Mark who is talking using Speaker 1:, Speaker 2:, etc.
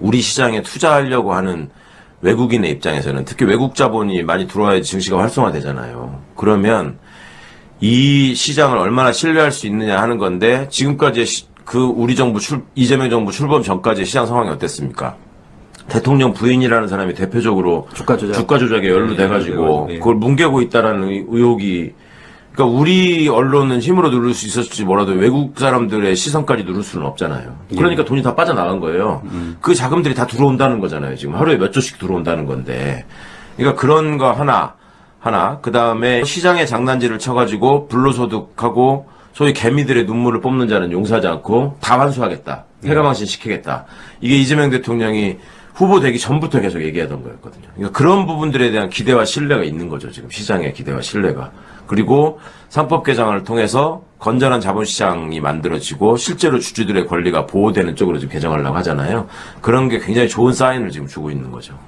Speaker 1: 우리 시장에 투자하려고 하는 외국인의 입장에서는 특히 외국 자본이 많이 들어와야 증시가 활성화되잖아요. 그러면 이 시장을 얼마나 신뢰할 수 있느냐 하는 건데 지금까지 시- 그 우리 정부 출 이재명 정부 출범 전까지 시장 상황이 어땠습니까? 대통령 부인이라는 사람이 대표적으로
Speaker 2: 주가 조작.
Speaker 1: 주가 조작에 연루돼 가지고
Speaker 2: 네.
Speaker 1: 그걸 뭉개고 있다라는 의- 의혹이 그러니까 우리 언론은 힘으로 누를 수 있었을지 몰라도 외국 사람들의 시선까지 누를 수는 없잖아요. 그러니까 돈이 다 빠져나간 거예요. 그 자금들이 다 들어온다는 거잖아요. 지금 하루에 몇 조씩 들어온다는 건데. 그러니까 그런 거 하나 하나 그 다음에 시장에 장난질을 쳐가지고 불로소득하고 소위 개미들의 눈물을 뽑는 자는 용서하지 않고 다 환수하겠다. 해가망신 시키겠다. 이게 이재명 대통령이 후보 되기 전부터 계속 얘기하던 거였거든요. 그러니까 그런 부분들에 대한 기대와 신뢰가 있는 거죠. 지금 시장의 기대와 신뢰가. 그리고 상법 개정을 통해서 건전한 자본시장이 만들어지고 실제로 주주들의 권리가 보호되는 쪽으로 지금 개정하려고 하잖아요. 그런 게 굉장히 좋은 사인을 지금 주고 있는 거죠.